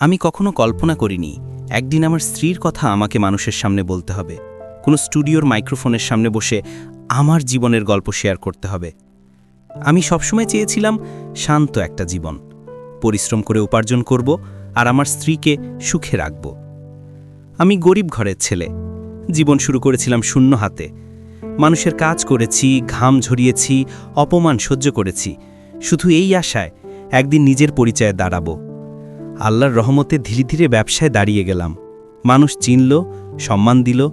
আমি কখনো কল্পনা করিনি, একদিন আমার স্ত্রীর কথা আমাকে মানুষের সামনে বলতে হবে। কোনো স্টুডিওর মাইক্রোফোনের সামনে বসে আমার জীবনের গল্প শেয়ার করতে হবে। আমি সবসময় চেয়েছিলাম শান্ত একটা জীবন, পরিশ্রম করে উপার্জন করব আর আমার স্ত্রীকে সুখে রাখব। আমি গরিব ঘরের ছেলে, জীবন শুরু করেছিলাম শূন্য হাতে। মানুষের কাজ করেছি, ঘাম ঝরিয়েছি, অপমান সহ্য করেছি। শুধু এই আশায় একদিন নিজের পরিচয়ে দাঁড়াবো। আল্লাহর রহমতে ধীরে ধীরে ব্যবসায় দাঁড়িয়ে গেলাম। মানুষ চিনল, সম্মান দিল।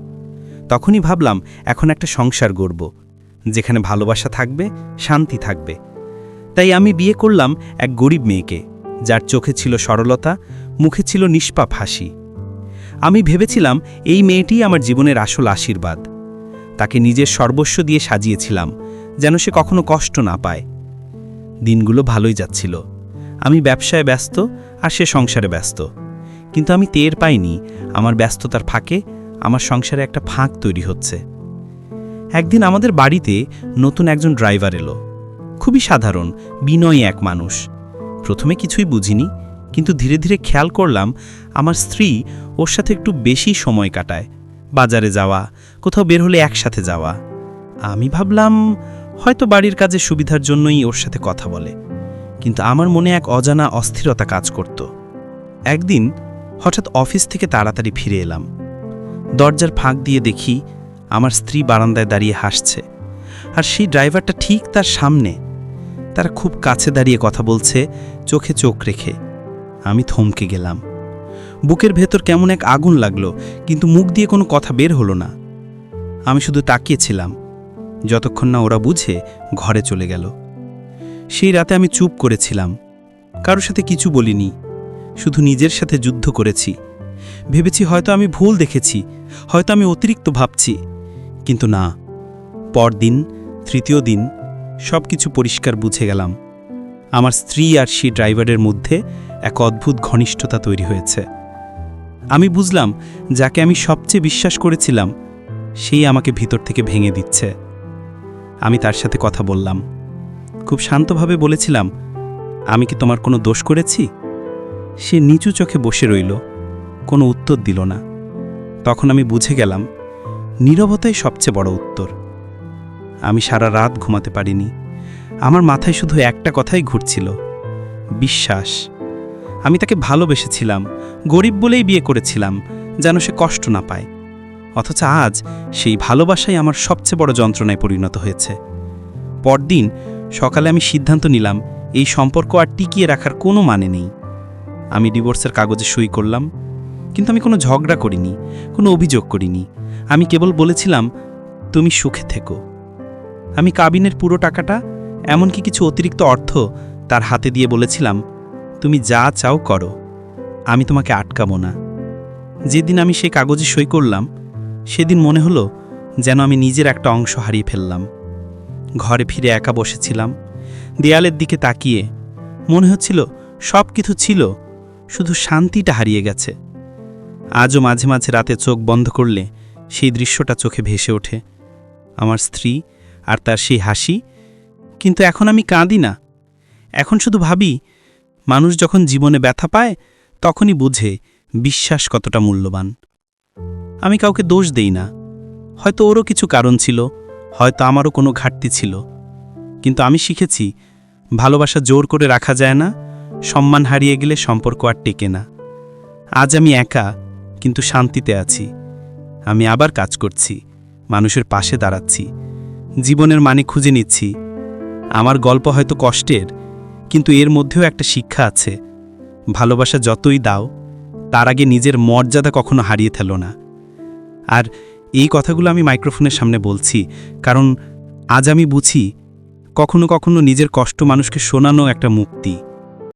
তখনই ভাবলাম, এখন একটা সংসার গড়ব, যেখানে ভালোবাসা থাকবে, শান্তি থাকবে। তাই আমি বিয়ে করলাম এক গরিব মেয়েকে, যার চোখে ছিল সরলতা, মুখে ছিল নিষ্পাপ হাসি। আমি ভেবেছিলাম, এই মেয়েটিই আমার জীবনের আসল আশীর্বাদ। তাকে নিজের সর্বস্ব দিয়ে সাজিয়েছিলাম, যেন সে কখনো কষ্ট না পায়। দিনগুলো ভালোই যাচ্ছিল। আমি ব্যবসায় ব্যস্ত আর সে সংসারে ব্যস্ত। কিন্তু আমি টের পাইনি আমার ব্যস্ততার ফাঁকে আমার সংসারে একটা ফাঁক তৈরি হচ্ছে। একদিন আমাদের বাড়িতে নতুন একজন ড্রাইভার এলো। খুবই সাধারণ, বিনয়ী এক মানুষ। প্রথমে কিছুই বুঝিনি, কিন্তু ধীরে ধীরে খেয়াল করলাম আমার স্ত্রী ওর সাথে একটু বেশি সময় কাটায়। বাজারে যাওয়া, কোথাও বের হলে একসাথে যাওয়া। আমি ভাবলাম হয়তো বাড়ির কাজের সুবিধার জন্যই ওর সাথে কথা বলে। কিন্তু আমার মনে এক অজানা অস্থিরতা কাজ করত। একদিন হঠাৎ অফিস থেকে তাড়াতাড়ি ফিরে এলাম। দরজার ফাঁক দিয়ে দেখি আমার স্ত্রী বারান্দায় দাঁড়িয়ে হাসছে আর সেই ড্রাইভারটা ঠিক তার সামনে। তারা খুব কাছে দাঁড়িয়ে কথা বলছে, চোখে চোখ রেখে। আমি থমকে গেলাম। বুকের ভেতর কেমন এক আগুন লাগল, কিন্তু মুখ দিয়ে কোনো কথা বের হলো না। আমি শুধু তাকিয়েছিলাম। যতক্ষণ না ওরা বুঝে ঘরে চলে গেল। সেই রাতে আমি চুপ করেছিলাম। কারোর সাথে কিছু বলিনি। শুধু নিজের সাথে যুদ্ধ করেছি। ভেবেছি হয়তো আমি ভুল দেখেছি, হয়তো আমি অতিরিক্ত ভাবছি। কিন্তু না। পরদিন, তৃতীয় দিন সব কিছু পরিষ্কার বুঝে গেলাম। আমার স্ত্রী আর সেই ড্রাইভারের মধ্যে এক অদ্ভুত ঘনিষ্ঠতা তৈরি হয়েছে। আমি বুঝলাম, যাকে আমি সবচেয়ে বিশ্বাস করেছিলাম, সেই আমাকে ভিতর থেকে ভেঙে দিচ্ছে। আমি তার সাথে কথা বললাম। খুব শান্তভাবে বলেছিলাম, আমি কি তোমার কোনো দোষ করেছি? সে নিচু চোখে বসে রইল, কোনো উত্তর দিল না। তখন আমি বুঝে গেলাম, নীরবতাই সবচেয়ে বড় উত্তর। আমি সারা রাত ঘুমাতে পারিনি। আমার মাথায় শুধু একটা কথাই ঘুরছিল, বিশ্বাস। আমি তাকে ভালোবেসেছিলাম, গরিব বলেই বিয়ে করেছিলাম, যেন সে কষ্ট না পায়। অথচ আজ সেই ভালোবাসাই আমার সবচেয়ে বড় যন্ত্রণায় পরিণত হয়েছে। পরদিন সকালে আমি সিদ্ধান্ত নিলাম, এই সম্পর্ক আর টিকিয়ে রাখার কোনো মানে নেই। আমি ডিভোর্সের কাগজে সই করলাম, কিন্তু আমি কোনো ঝগড়া করিনি, কোনো অভিযোগ করিনি। আমি কেবল বলেছিলাম, তুমি সুখে থেকো। আমি কাবিনের পুরো টাকাটা, এমনকি কিছু অতিরিক্ত অর্থ তার হাতে দিয়ে বলেছিলাম, তুমি যা চাও করো, আমি তোমাকে আটকাবো না। যেদিন আমি সেই কাগজে সই করলাম, সেদিন মনে হলো যেন আমি নিজের একটা অংশ হারিয়ে ফেললাম। ঘরে ফিরে একা বসেছিলাম। দেয়ালের দিকে তাকিয়ে মনে হচ্ছিল সব কিছু ছিল, শুধু শান্তিটা হারিয়ে গেছে। আজও মাঝে মাঝে রাতে চোখ বন্ধ করলে সেই দৃশ্যটা চোখে ভেসে ওঠে। আমার স্ত্রী আর তার সেই হাসি, কিন্তু এখন আমি কাঁদি না। এখন শুধু ভাবি, মানুষ যখন জীবনে ব্যথা পায়, তখনই বুঝে বিশ্বাস কতটা মূল্যবান। আমি কাউকে দোষ দেই না। হয়তো ওরও কিছু কারণ ছিল হয়তো আমারও কোনো ঘাটতি ছিল। কিন্তু আমি শিখেছি, ভালোবাসা জোর করে রাখা যায় না, সম্মান হারিয়ে গেলে সম্পর্ক আর টেকে না। আজ আমি একা, কিন্তু শান্তিতে আছি। আমি আবার কাজ করছি, মানুষের পাশে দাঁড়াচ্ছি। জীবনের মানে খুঁজে নিচ্ছি। আমার গল্প হয়তো কষ্টের, কিন্তু এর মধ্যেও একটা শিক্ষা আছে। ভালোবাসা যতই দাও, তার আগে নিজের মর্যাদা কখনো হারিয়ে ফেলো না। আর এই কথাগুলো আমি মাইক্রোফোনের সামনে বলছি, কারণ আজ আমি বুঝি কখনো কখনো নিজের কষ্ট মানুষকে শোনানো একটা মুক্তি।